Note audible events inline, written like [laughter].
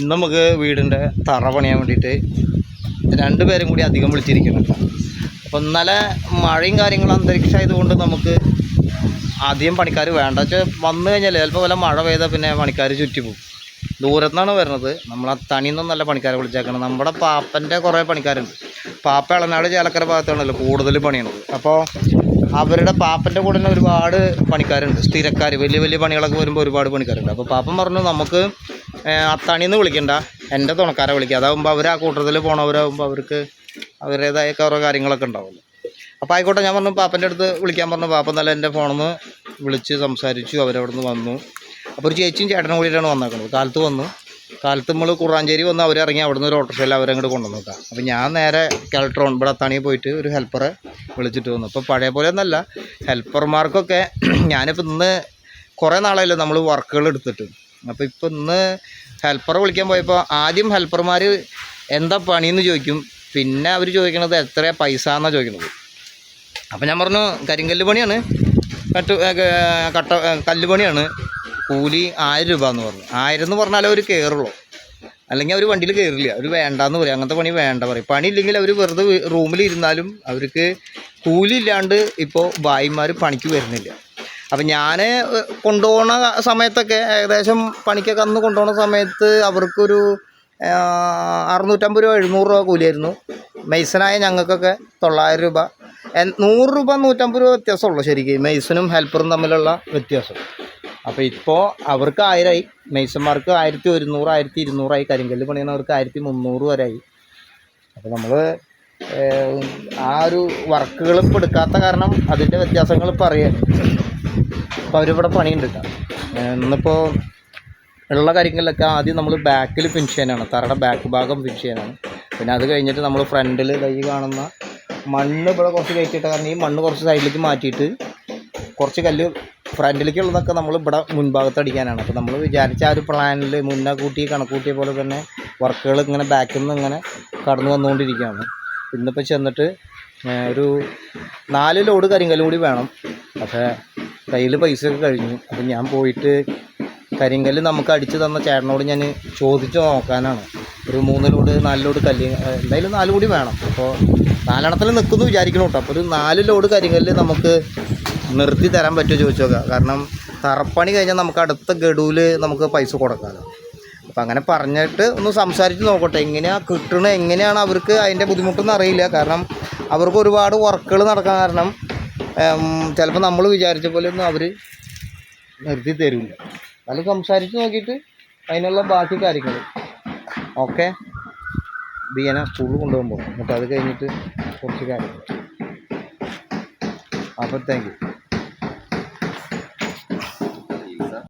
ഇന്ന് നമുക്ക് വീടിന്റെ തറ പണിയാൻ വേണ്ടിയിട്ട് രണ്ട് പേരും കൂടി അധികം വിളിച്ചിരിക്കുന്നുണ്ട് അപ്പോൾ ഇന്നലെ മഴയും കാര്യങ്ങളും അന്തരീക്ഷം ആയതുകൊണ്ട് നമുക്ക് ആദ്യം പണിക്കാർ വേണ്ട. വെച്ചാൽ വന്നു കഴിഞ്ഞാൽ ചിലപ്പോൾ വല്ല മഴ പെയ്താൽ പിന്നെ പണിക്കാർ ചുറ്റി പോകും. ദൂരത്തുനിന്നാണ് വരുന്നത്. നമ്മൾ ആ തണിയിൽ നല്ല പണിക്കാരെ വിളിച്ചേക്കണം നമ്മുടെ പാപ്പന്റെ കുറേ പണിക്കാരുണ്ട്. പാപ്പ ഇളനാട് ചേലക്കര ഭാഗത്താണല്ലോ കൂടുതൽ പണിയുണ്ട് അപ്പോൾ അവരുടെ പാപ്പന്റെ കൂടെ തന്നെ ഒരുപാട് പണിക്കാരുണ്ട്. സ്ഥിരക്കാർ വലിയ വലിയ പണികളൊക്കെ വരുമ്പോൾ ഒരുപാട് പണിക്കാരുണ്ട്. അപ്പോൾ പാപ്പൻ പറഞ്ഞു നമുക്ക് അത്താണിയിൽ നിന്ന് വിളിക്കണ്ട. എന്റെ തുണക്കാരെ വിളിക്കുക. അതാകുമ്പോൾ അവർ ആ കൂട്ടത്തിൽ പോണവരാകുമ്പോൾ അവർക്ക് അവരുടേതായ കുറേ കാര്യങ്ങളൊക്കെ ഉണ്ടാവുമല്ലോ അപ്പോൾ ആയിക്കോട്ടെ ഞാൻ പറഞ്ഞു പാപ്പന്റെ അടുത്ത് വിളിക്കാൻ പറഞ്ഞു. പാപ്പ നല്ല എന്റെ ഫോണിൽ നിന്ന് വിളിച്ച് സംസാരിച്ചു അവരവിടെ നിന്ന് വന്നു. അപ്പോൾ ഒരു ചേച്ചിയും ചേട്ടനും കൂടിയിട്ടാണ് വന്നേക്കുന്നത് കാലത്ത് വന്നു. കാലത്ത് നമ്മൾ കുറാഞ്ചേരി വന്ന് അവരിറങ്ങി അവിടെ നിന്ന് ഒരു ഓട്ടോറിക്ഷയിൽ അവരങ്ങോട്ട് കൊണ്ടുവന്നു നോക്കാം അപ്പോൾ ഞാൻ നേരെ കലക്ടറോൺ ഇവിടെ അത്താണിയിൽ പോയിട്ട് ഒരു ഹെൽപ്പറെ വിളിച്ചിട്ട് വന്നു. അപ്പോൾ പഴയ പോലെ ഒന്നല്ല ഹെൽപ്പർമാർക്കൊക്കെ [clears throat] ഞാനിപ്പോൾ ഇന്ന് കുറേ നാളായല്ലോ നമ്മൾ വർക്കുകൾ എടുത്തിട്ട് അപ്പോൾ ഇപ്പോൾ ഇന്ന് ഹെൽപ്പറെ വിളിക്കാൻ പോയപ്പോൾ ആദ്യം ഹെൽപ്പർമാർ എന്താ പണിയെന്ന് ചോദിക്കും. പിന്നെ അവർ ചോദിക്കണത് എത്ര പൈസ എന്നാണ് ചോദിക്കുന്നത് അപ്പോൾ ഞാൻ പറഞ്ഞു കരിങ്കല്ല് പണിയാണ്. കട്ട് കട്ട കല്ല് പണിയാണ്. കൂലി ആയിരം രൂപ എന്ന് പറഞ്ഞു. ആയിരം എന്ന് പറഞ്ഞാലേ അവർ കയറുള്ളൂ അല്ലെങ്കിൽ അവർ വണ്ടിയിൽ കയറില്ല അവർ വേണ്ടാന്ന് പറയും. അങ്ങനത്തെ പണി വേണ്ട പറയും. പണി ഇല്ലെങ്കിൽ അവർ വെറുതെ റൂമിൽ ഇരുന്നാലും അവർക്ക് കൂലി ഇല്ലാണ്ട് ഇപ്പോൾ ഭായിമാർ പണിക്ക് വരുന്നില്ല. അപ്പം ഞാൻ കൊണ്ടുപോകുന്ന സമയത്തൊക്കെ ഏകദേശം പണിക്കൊക്കെ അന്ന് കൊണ്ടുപോകുന്ന സമയത്ത് അവർക്കൊരു അറുന്നൂറ്റമ്പത് രൂപ എഴുന്നൂറ് രൂപ കൂലിയായിരുന്നു. മെയ്സനായ ഞങ്ങൾക്കൊക്കെ തൊള്ളായിരം രൂപ. നൂറ് രൂപ നൂറ്റമ്പത് രൂപ വ്യത്യാസമുള്ളൂ ശരിക്കും. മെയ്സനും ഹെൽപ്പറും തമ്മിലുള്ള വ്യത്യാസം. അപ്പോൾ ഇപ്പോൾ അവർക്ക് ആയിരമായി മെയ്സന്മാർക്ക് ആയിരത്തി ഒരുന്നൂറ് ആയിരത്തി ഇരുന്നൂറായി കരിങ്കല്ല് പണിയുന്നവർക്ക് ആയിരത്തി മുന്നൂറ് ആയി. അപ്പോൾ നമ്മൾ ആ ഒരു വർക്കുകൾ ഇപ്പോൾ എടുക്കാത്ത കാരണം അതിന്റെ വ്യത്യാസങ്ങൾ ഇപ്പോൾ അറിയാം അപ്പോൾ അവരിവിടെ പണിയുണ്ട് കേട്ടോ ഇന്നിപ്പോൾ ഉള്ള കാര്യങ്ങളിലൊക്കെ ആദ്യം നമ്മൾ ബാക്കിൽ ഫിനിഷ് ചെയ്യാനാണ്. തറയുടെ ബാക്ക് ഭാഗം ഫിനിഷ് ചെയ്യാനാണ്. പിന്നെ അത് കഴിഞ്ഞിട്ട് നമ്മൾ ഫ്രണ്ടിൽ കൈ കാണുന്ന മണ്ണ് ഇവിടെ കുറച്ച് കയറ്റിയിട്ട കാരണം ഈ മണ്ണ് കുറച്ച് സൈഡിലേക്ക് മാറ്റിയിട്ട് കുറച്ച് കല്ല് ഫ്രണ്ടിലേക്കുള്ളതൊക്കെ നമ്മൾ ഇവിടെ മുൻഭാഗത്ത് അടിക്കാനാണ്. അപ്പോൾ നമ്മൾ വിചാരിച്ച ആ ഒരു പ്ലാനിൽ മുന്നേ കൂട്ടി കണക്കൂട്ടിയ പോലെ തന്നെ വർക്കുകൾ ഇങ്ങനെ ബാക്കിൽ നിന്ന് ഇങ്ങനെ കടന്നു വന്നുകൊണ്ടിരിക്കുകയാണ്. ഇന്നിപ്പോൾ ചെന്നിട്ട് ഒരു നാല് ലോഡ് കരിങ്കല്ലും കൂടി വേണം. പക്ഷേ കയ്യിൽ പൈസ ഒക്കെ കഴിഞ്ഞു. അപ്പം ഞാൻ പോയിട്ട് കരിങ്കല്ല് നമുക്ക് അടിച്ച് തന്ന ചേട്ടനോട് ഞാൻ ചോദിച്ചു നോക്കാനാണ്. ഒരു മൂന്ന് ലോഡ് നാല് ലോഡ് കല്ല് എന്തായാലും നാല് കൂടി വേണം. അപ്പോൾ നാലെണ്ണത്തിൽ നിൽക്കുന്നു വിചാരിക്കണം കേട്ടോ. അപ്പോൾ ഒരു നാല് ലോഡ് കരിങ്കല്ല് നമുക്ക് നിർത്തി തരാൻ പറ്റുമോ ചോദിച്ചു നോക്കാം. കാരണം തറപ്പണി കഴിഞ്ഞാൽ നമുക്ക് അടുത്ത ഗഡുവിൽ നമുക്ക് പൈസ കൊടുക്കാമല്ലോ അപ്പം അങ്ങനെ പറഞ്ഞിട്ട് ഒന്ന് സംസാരിച്ച് നോക്കട്ടെ. എങ്ങനെയാണ് കിട്ടണത് എങ്ങനെയാണ് അവർക്ക് അതിന്റെ ബുദ്ധിമുട്ടൊന്നും അറിയില്ല. കാരണം അവർക്ക് ഒരുപാട് വർക്കുകൾ നടക്കാൻ കാരണം ചിലപ്പോൾ നമ്മൾ വിചാരിച്ച പോലെ ഒന്നും അവർ നിർത്തി തരില്ല നല്ല സംസാരിച്ച് നോക്കിയിട്ട് അതിനുള്ള ബാക്കി കാര്യങ്ങൾ ഓക്കെ? ബിയനെ സ്കൂളിൽ കൊണ്ടുപോകുമ്പോൾ എന്നിട്ട് അത് കഴിഞ്ഞിട്ട് കുറച്ച് കാര്യങ്ങൾ അപ്പോൾ താങ്ക് യു